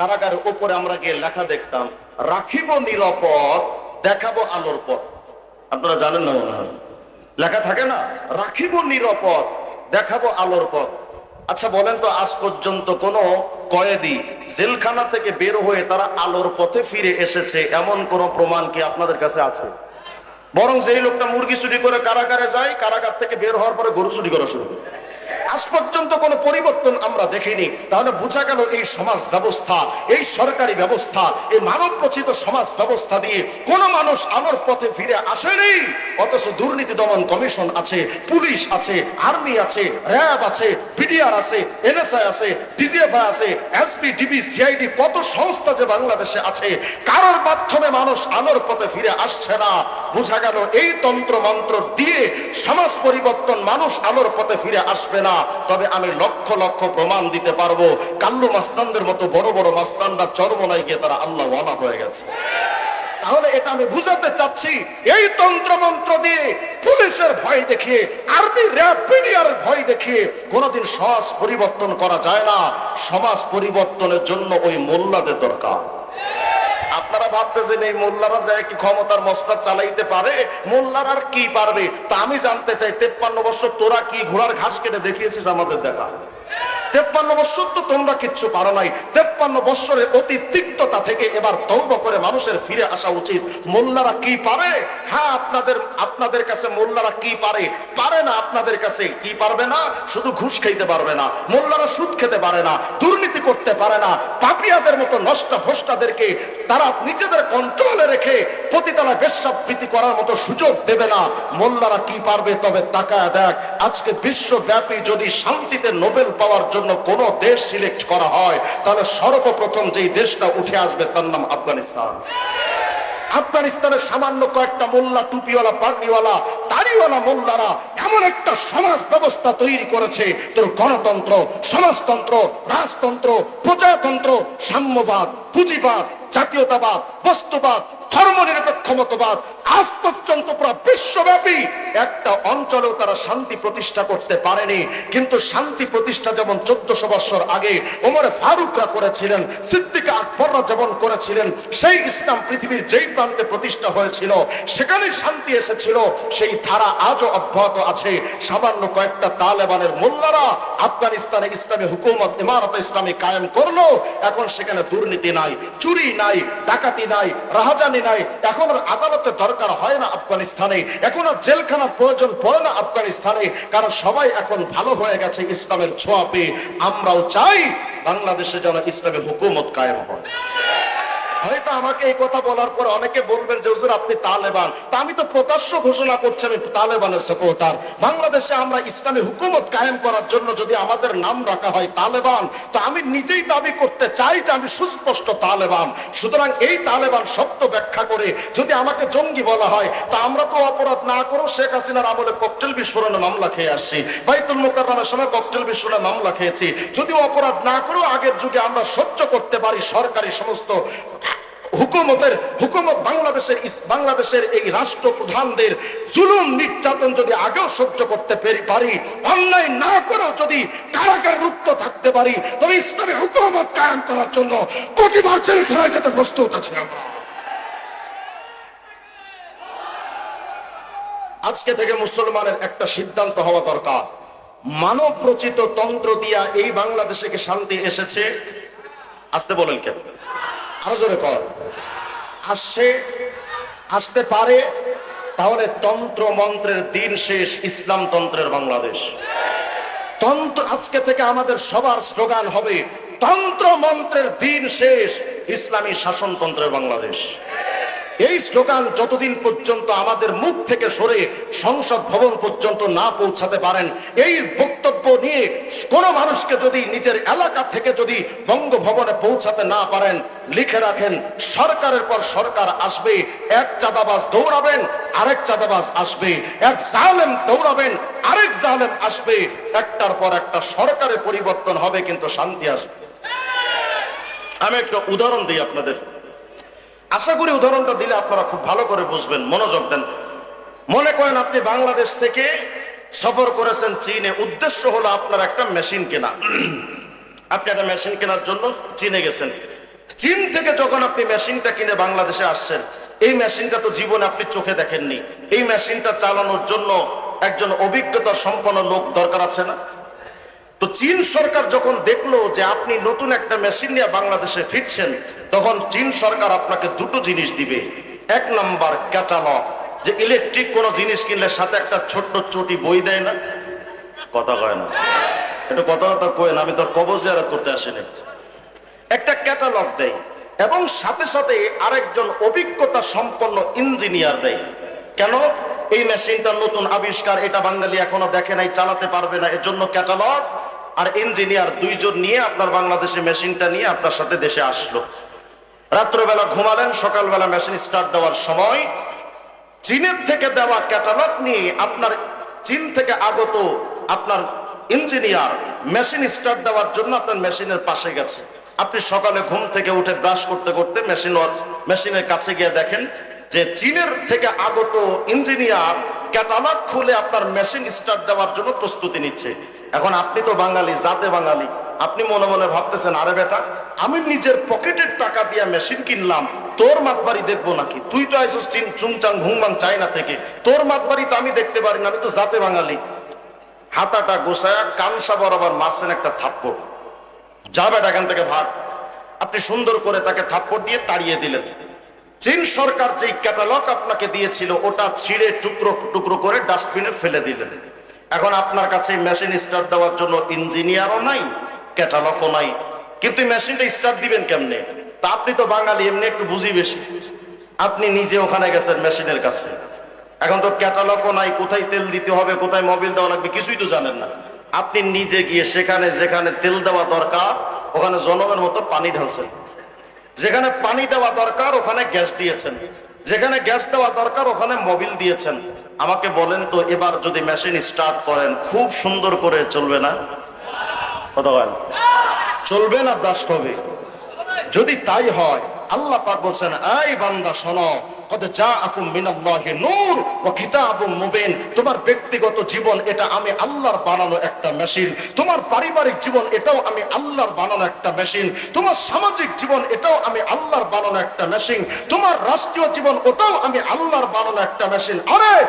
কারাগারের উপরে আমরা গিয়ে লেখা দেখতাম, রাখিব নিরাপদ, দেখাবো আলোর পথ। আপনারা জানেন না মনে হয়? লেখা থাকে না? রাখিব নিরাপদ, দেখাবো আলোর পথ। আচ্ছা বলেন তো আজ পর্যন্ত কোন কয়েদি জেলখানা থেকে বের হয়ে তারা আলোর পথে ফিরে এসেছে, এমন কোন প্রমাণ কি আপনাদের কাছে আছে? বরং যেই লোকটা মুরগি চুরি করে কারাগারে যায়, কারাগার থেকে বের হওয়ার পরে গরু চুরি করা শুরু করে। আজ পর্যন্ত কোনো পরিবর্তন আমরা দেখিনি। তাহলে বোঝা গেল এই সমাজ ব্যবস্থা, এই সরকারি ব্যবস্থা, এই মানব রচিত সমাজ ব্যবস্থা দিয়ে কোন মানুষ আলোর পথে ফিরে আসেনি। অথচ দুর্নীতি দমন কমিশন আছে, পুলিশ আছে, আর্মি আছে, র্যাব আছে বিডিআর আছে, এনএসআই আছে, ডিজিএফআই আছে, এসপি, ডিবি, সিআইডি, কত সংস্থা যে বাংলাদেশে আছে, কারোর মাধ্যমে মানুষ আলোর পথে ফিরে আসছে না। বোঝা গেল এই তন্ত্র মন্ত্র দিয়ে সমাজ পরিবর্তন মানুষ আলোর পথে ফিরে আসবে না। তবে আমি লক্ষ লক্ষ প্রমাণ দিতে পারব। কাল্লু মাস্তানদের মতো বড় বড় মাস্তানরা চরমনায় গিয়ে তারা আল্লাহ ওয়ালা হয়ে গেছে। তাহলে এটা আমি বুঝাতে চাচ্ছি, এই তন্ত্র মন্ত্র দিয়ে পুলিশের ভয় দেখিয়ে, আর্মি র্যাব পিডিআর ভয় দেখিয়ে কোনোদিন সমাজ পরিবর্তন করা যায় না। সমাজ পরিবর্তনের জন্য ওই মোল্লাদের দরকার। আপনারা ভাবতেছেন এই মোল্লারা যায় কি ক্ষমতার মশলা চালাইতে পারে? মোল্লার আর কি পারবে? তা আমি জানতে চাই, তেপ্পান্ন বছর তোরা কি ঘোড়ার ঘাস কেটে দেখিয়েছিস আমাদের দেখা? তেপ্পান্ন বছর তো তোমরা কিচ্ছু পারো নাই। তেপ্পান্ন বছরের অতি তিক্ততা থেকে এবার তৌব করে মানুষের ফিরে আসা উচিত। মোল্লারা কি পারে? হ্যাঁ আপনাদের আপনাদের কাছে মোল্লারা কি পারে? পারে না আপনাদের কাছে, কি পারবে না? শুধু ঘুষ খাইতে পারবে না, মোল্লারা সুদ খেতে পারে না, দুর্নীতি করতে পারে না। পাপিয়াদের মতো নষ্ট ভ্রষ্টাদেরকে তারা নিজেদের কন্ট্রোলে রেখে প্রতিতলা বেশ্যাবৃত্তি করার মতো সুযোগ দেবে না। মোল্লারা কি পারবে তবে তাকায় দেখ, আজকে বিশ্বব্যাপী যদি শান্তিতে নোবেল পাওয়ার জন্য কোন দেশ সিলেক্ট করা হয়, তাহলে সর্বপ্রথম যেই দেশটা উঠে আসবে তার নাম আফগানিস্তান। আফগানিস্তানের সামান্য কয়েকটা মোল্লা, টুপিওয়ালা পাগড়িওয়ালা দাড়িওয়ালা মোল্লারা এমন একটা সমাজ ব্যবস্থা তৈরি করেছে। তোর গণতন্ত্র, সমাজতন্ত্র, রাজতন্ত্র, প্রজাতন্ত্র, সাম্যবাদ, পুঁজিবাদ, জাতীয়তাবাদ, বস্তুবাদ প্রতিষ্ঠা হয়েছিল সেখানে শান্তি এসেছিল। সেই ধারা আজও অব্যাহত আছে। সামান্য কয়েকটা তালেবানের মোল্লারা আফগানিস্তানে ইসলামী হুকুমত, ইমারত ইসলামী কায়েম করল। এখন সেখানে দুর্নীতি নাই, চুরি নাই, ডাকাতি নাই, রাহাজানি নাই এখন আদালতের দরকার হয় না আফগানিস্তানে। এখন জেলখানা প্রয়োজন পড়ে না আফগানিস্তানে, কারণ সবাই এখন ভালো হয়ে গেছে ইসলামের ছোঁয়া পেয়ে আমরাও চাই বাংলাদেশে যেন ইসলামের হুকুমত কায়েম হয়। হয়তো আমাকে এই কথা বলার পর অনেকে বলবেন যে, হুজুর, আপনি তালেবান। তা আমি তো প্রকাশ্য ঘোষণা করছি, আমি তালেবানের সাপোর্টার বাংলাদেশে আমরা ইসলামী হুকুমত কায়েম করার জন্য যদি আমাদের নাম রাখা হয় তালেবান, তো আমি নিজেই দাবি করতে চাই যে, আমি সুস্পষ্ট তালেবান। সুতরাং এই তালেবান শব্দ ব্যাখ্যা করে যদি আমাকে জঙ্গি বলা হয়, তা আমরা তো অপরাধ না করেও শেখ হাসিনার আমলে ককটেল বিস্ফোরণে মামলা খেয়ে আসছি। বাইতুল মোকাররমের সময় ককটেল বিস্ফোরণে মামলা খেয়েছি। যদিও অপরাধ না করেও আগের যুগে আমরা সহ্য করতে পারি সরকারি সমস্ত হুকুমতের, হুকুমত বাংলাদেশের বাংলাদেশের এই রাষ্ট্রপ্রধানদের জুলুম, নির্যাতন যদি আগেও সহ্য করতে পেরি- অন্যায় না করেও যদি কারাগার রুক্ত থাকতে পারি, তবে ইসলামী হুকুমত কায়েম করার জন্য কোটিবার জেলখানায় যেতে প্রস্তুত আছি আমরা। আজকে থেকে মুসলমানের একটা সিদ্ধান্ত হওয়া দরকার। মানব রচিত তন্ত্র দিয়া এই বাংলাদেশে কি শান্তি এসেছে? আসতে বলেন কেন আরও জোরে কর। আসছে আসতে পারে, তাহলে তন্ত্র মন্ত্রের দিন শেষ ইসলাম তন্ত্রের বাংলাদেশ। তন্ত্র আজকে থেকে আমাদের সবার স্লোগান হবে তন্ত্র মন্ত্রের দিন শেষ, ইসলামী শাসনতন্ত্রের বাংলাদেশ। এই স্লোগান যতদিন পর্যন্ত আমাদের মুখ থেকে সরে সংসদ ভবন পর্যন্ত না পৌঁছাতে পারেন, এই বক্তব্য নিয়ে কোন মানুষকে যদি নিজের এলাকা থেকে যদি বঙ্গভবনে পৌঁছাতে না পারেন, লিখে রাখেন, সরকারের পর সরকার আসবে, এক চাঁদাবাজ দৌড়াবেন, আরেক চাঁদাবাজ আসবে, এক জালেম দৌড়াবেন, আরেক জালেম আসবে, একটার পর একটা সরকারের পরিবর্তন হবে, কিন্তু শান্তি আসবে। আমি একটা উদাহরণ দিই আপনাদের। আশা করি উদাহরণটা দিলে আপনারা খুব ভালো করে বুঝবেন, মনোযোগ দেন। মনে করেন আপনি বাংলাদেশ থেকে সফর করেছেন চীনে, উদ্দেশ্য হলো আপনার একটা মেশিন কেনা। আপনি একটা মেশিন কেনার জন্য চীনে গেছেন। চীন থেকে যখন আপনি মেশিনটা কিনে বাংলাদেশে আসছেন, এই মেশিনটা তো জীবনে আপনি চোখে দেখেননি। এই মেশিনটা চালানোর জন্য একজন অভিজ্ঞতা সম্পন্ন লোক দরকার আছে না? তো চীন সরকার যখন দেখল যে আপনি নতুন একটা মেশিন নিয়ে বাংলাদেশে ফিরছেন, তখন চীন সরকার আপনাকে দুটো জিনিস দিবে। এক নাম্বার ক্যাটালগ, যে ইলেকট্রিক কোনো জিনিস কিনলে সাথে একটা ছোট্ট চটি বই দেয় না। কথা কয় না। এটা কথা কথা কয় আমি তোর কবজ জিয়ারত করতে আসিনি। একটা ক্যাটালগ দেয়, এবং সাথে সাথে আরেকজন অভিজ্ঞতা সম্পন্ন ইঞ্জিনিয়ার দেয়। কেন? এই মেশিনটা নতুন আবিষ্কার, এটা বাঙালি এখনও দেখে নাই, চালাতে পারবে না এর জন্য ক্যাটালগ। আর ইঞ্জিনিয়ার দুইজন নিয়ে আপনার বাংলাদেশে মেশিনটা নিয়ে আপনার সাথে দেশে আসলো। রাত্রবেলা ঘুমালেন, সকালবেলা মেশিন স্টার্ট দেওয়ার সময় চীনের থেকে দেওয়া ক্যাটালগ নিয়ে আপনার চীন থেকে আগত আপনার ইঞ্জিনিয়ার মেশিন স্টার্ট দেওয়ার জন্য আপনার মেশিনের পাশে গেছে। আপনি সকালে ঘুম থেকে উঠে ব্রাশ করতে করতে মেশিন মেশিনের কাছে গিয়ে দেখেন যে চীনের থেকে আগত ইঞ্জিনিয়ার ক্যাটালগ খুলে আপনার মেশিন স্টার্ট দেওয়ার জন্য প্রস্তুতি নিচ্ছে। এখন আপনি তো বাঙালি, জাতে বাঙালি। আপনি মনে মনে ভাবতেছেন, আরে বেটা, আমি নিজের পকেটের টাকা দিয়ে মেশিন কিনলাম, তোর মাতবাড়ি দেখব নাকি? তুই তো আইসিস চিন, চুংচাং ঘুংবাং চায়না থেকে। তোর মাতবাড়ি তো আমি দেখতে পারি না, আমি তো জাতে বাঙালি। হাতাটা গোসায়া কানসা বরাবর মারছেন একটা থাপ্পড়। যা বেটা, এখান থেকে ভাগ। আপনি সুন্দর করে তাকে থাপ্পড় দিয়ে তাড়িয়ে দিলেন। চীন সরকার যেই ক্যাটালগ আপনাকে দিয়েছিল, ওটা ছিঁড়ে টুকরো টুকরো করে ডাস্টবিনে ফেলে দিলেন। এখন আপনার কাছে মেশিন স্টার্ট দেওয়ার জন্য ইঞ্জিনিয়ারও নাই ক্যাটালগও নাই। কিন্তু মেশিনটা স্টার্ট দিবেন কেমনে? তা আপনি তো বাঙালি, এমনি একটু বুঝি বেশি। আপনি নিজে ওখানে গেছেন মেশিনের কাছে। এখন তো ক্যাটালগও নাই, কোথায় তেল দিতে হবে, কোথায় মোবিল দেওয়া লাগবে, কিছুই তো জানেন না। আপনি নিজে গিয়ে সেখানে যেখানে তেল দেওয়া দরকার, ওখানে জনমের মতো পানি ঢালছেন। যেখানে পানি দেওয়া দরকার, ওখানে গ্যাস দিয়েছেন। যেখানে গ্যাস দেওয়া দরকার, ওখানে মোবিল দিয়েছেন। আমাকে বলেন তো, এবার যদি মেশিন স্টার্ট করেন, খুব সুন্দর করে চলবে না? চলবে না ব্রাস্ট হবে। যদি তাই হয়, আল্লাহ পাক বলছেন আই বান্দা, শোনো তোমার ব্যক্তিগত জীবন এটা আমি আল্লাহর বানানো একটা মেশিন। তোমার পারিবারিক জীবন এটাও আমি আল্লাহর বানানো একটা মেশিন। তোমার সামাজিক জীবন এটাও আমি আল্লাহর বানানো একটা মেশিন। তোমার রাষ্ট্রীয় জীবন ওটাও আমি আল্লাহর বানানো একটা মেশিন। আরে,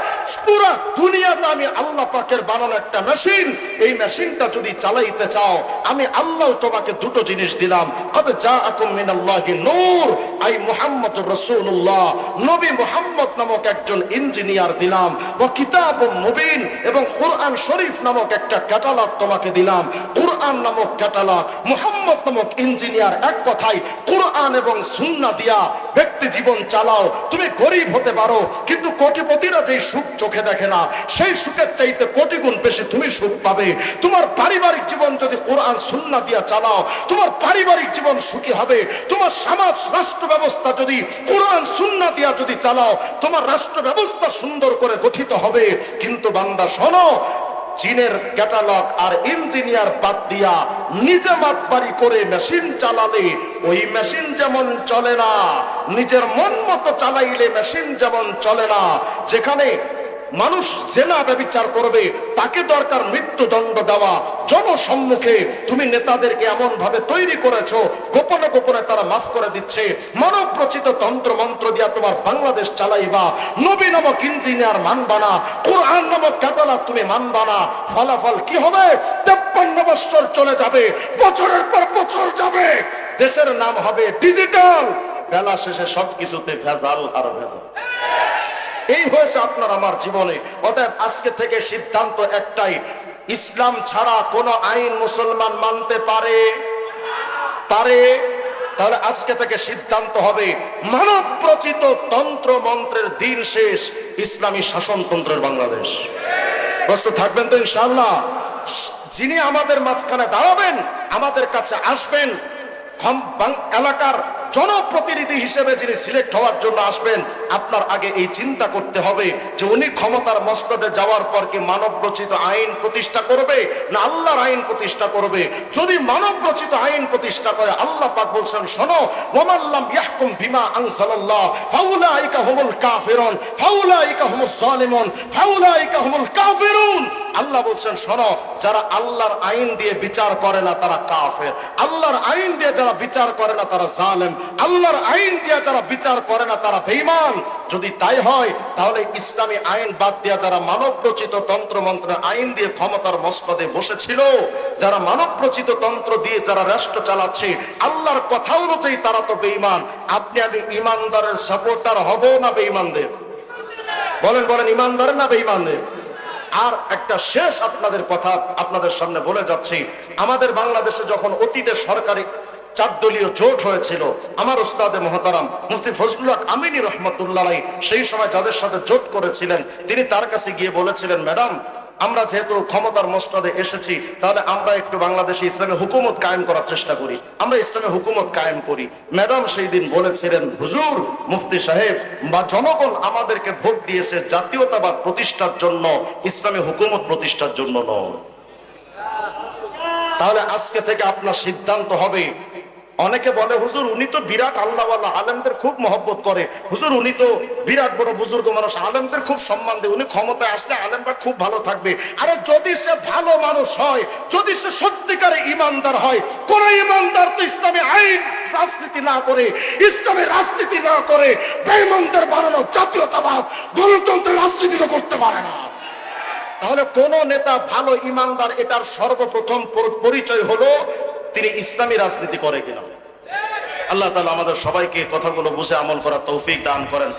পুরা দুনিয়াটা আমি আল্লাহ পাকের বানানো একটা মেশিন। এই মেশিনটা যদি চালাইতে চাও, আমি আল্লাহ তোমাকে দুটো জিনিস দিলাম। কত যা আকুম মিনাল্লাহি নূর। আই মুহাম্মদ রাসূলুল্লাহ। নবী মুহাম্মদ নামক একজন ইঞ্জিনিয়ার দিলাম ও কিতাব মুবিন, এবং কোরআন শরীফ নামক একটা ক্যাটালগ তোমাকে দিলাম। কোরআন নামক ক্যাটালগ, মুহাম্মদ নামক ইঞ্জিনিয়ার এক কথায় কোরআন এবং সুন্না দিয়া ব্যক্তি জীবন চালাও। তুমি গরিব হতে পারো, কিন্তু কোটিপতিরা যে সুখ চোখে দেখে না, সেই সুখের চাইতে কোটি গুণ বেশি তুমি সুখ পাবে। তোমার পারিবারিক জীবন যদি কোরআন সুন্না দিয়া চালাও, তোমার পারিবারিক জীবন সুখী হবে। তোমার সমাজ রাষ্ট্র ব্যবস্থা যদি কোরআন সুন্না দিয়া যদি চালাও, তোমার রাষ্ট্র ব্যবস্থা সুন্দর করে গঠিত হবে। কিন্তু বান্দা, শোনো চীনের ক্যাটালগ আর ইঞ্জিনিয়ার বাদ দিয়া নিজে মাতবাড়ি করে মেশিন চালালে, ওই মেশিন যেমন চলে না, নিজের মন মতো চালাইলে মেশিন যেমন চলে না, যেখানে মানুষ জেনা ব্যবচার করবে, তাকে দরকার মৃত্যুদণ্ড দেওয়া। জনসম্মুখে তুমি নেতাদেরকে এমন ভাবে তৈরি করেছ, গোপনে গোপনে তারা মাফ করে দিচ্ছে। মানব রচিত তন্ত্র মন্ত্র দিয়া তোমার বাংলাদেশ চালাইবা। নবী নামক ইঞ্জিনিয়ার মানবা না, কোরআন নামক ক্যাটালা তুমি মানবা না। ফলাফল কি হবে? তেপ্পান্ন বছর চলে যাবে, বছরের পর বছর যাবে। দেশের নাম হবে ডিজিটাল। বেলা শেষে সবকিছুতে ভেজাল আর ভেজাল। এই হয়েছে আপনার আমার জীবনে। অতএব আজকে থেকে সিদ্ধান্ত একটাই, ইসলাম ছাড়া কোন আইন মুসলমান মানতে পারে? পারে? তাহলে আজকে থেকে সিদ্ধান্ত হবে, মানব প্রচিত তন্ত্র মন্ত্রের দিন শেষ, ইসলামী শাসনতন্ত্রের বাংলাদেশ। প্রস্তুত থাকবেন তো ইনশাল্লাহ যিনি আমাদের মাঝখানে দাঁড়াবেন, আমাদের কাছে আসবেন এলাকার জনপ্রতিনিধি হিসেবে যিনি সিলেক্ট হওয়ার জন্য আসবেন, আপনার আগে এই চিন্তা করতে হবে যে উনি ক্ষমতার মস্তদে যাওয়ার পর কি মানব রচিত আইন প্রতিষ্ঠা করবে না আল্লাহর আইন প্রতিষ্ঠা করবে? যদি মানব রচিত আইন প্রতিষ্ঠা করে, আল্লাহ পাক বলছেন, শোনো ওয়ামাল্লাম ইয়াহকুম বিমা আনজালাল্লাহ, ফাউলাইকা হুমুল কাফিরুন, ফাউলাইকা হুমুজ জালিমুন, ফাউলাইকা হুমুল কাফিরুন। আল্লাহ বলছেন, শোনো, যারা আল্লাহর আইন দিয়ে বিচার করে না, তারা কাফের। আল্লাহর আইন দিয়ে যারা বিচার করে না, তারা জালেম। আল্লাহর আইন দিয়ে যারা বিচার করে না, তারা বেঈমান। যদি তাই হয়, তাহলে ইসলামী আইন বাদ দিয়া যারা মানব তন্ত্র মন্ত্রের আইন দিয়ে ক্ষমতার মসনদে বসেছিল, যারা মানব রচিত তন্ত্র দিয়ে যারা রাষ্ট্র চালাচ্ছে, আল্লাহর কথা অনুযায়ী তারা তো বেইমান আপনি আমি ইমানদারের সাপোর্টার হব না বেঈমানদের? বলেন বলেন ইমানদারের না বেঈমানদের? আর একটা শেষ আপনাদের কথা আপনাদের সামনে বলে যাচ্ছি। আমাদের বাংলাদেশে যখন অতীতে সরকারি চারদলীয় জোট হয়েছিল, আমার উস্তাদে মহতারাম মুফতি ফজলুল্লাহ আমিনী রহমতুল্লাহ সেই সময় যাদের সাথে জোট করেছিলেন, তিনি তার কাছে গিয়ে বলেছিলেন, ম্যাডাম আমরা যেহেতু ক্ষমতার মস্তদে এসেছি, তাহলে আমরা একটু বাংলাদেশে ইসলামী হুকুমত কায়েম করার চেষ্টা করি। আমরা ইসলামী হুকুমত কায়েম করি। ম্যাডাম সেই দিন বলেছিলেন, হুজুর, মুফতি সাহেব, বা জনগণ আমাদেরকে ভোট দিয়েছে জাতীয়তাবাদ প্রতিষ্ঠার জন্য, ইসলামী হুকুমত প্রতিষ্ঠার জন্য নয়। তাহলে আজকে থেকে আপনার সিদ্ধান্ত হবে অনেকে বলে, হুজুর, উনি তো বিরাট আল্লাহ আলেমদের খুব মহব্বত করে। হুজুর, উনি তো বিরাট বড় বুজুর্গ মানুষ, আলেমদের খুব সম্মান দেয়। উনি ক্ষমতায় আসলে আলেমরা খুব ভালো থাকবে। আরে যদি সে ভালো মানুষ হয়, যদি সে সত্যিকারে ইমানদার হয়, কোন ইমানদার তো ইসলামী আইন, রাজনীতি না করে, ইসলামী রাজনীতি না করে, বেঈমানদের বানানো জাতীয়তাবাদ, গণতন্ত্রের রাজনীতি তো করতে পারে না। তাহলে কোন নেতা ভালো ইমানদার, এটার সর্বপ্রথম পরিচয় হলো তিনি ইসলামী রাজনীতি করে কিনা। আল্লাহ তালা আমাদের সবাইকে কথাগুলো বুঝে আমল করার তৌফিক দান করেন।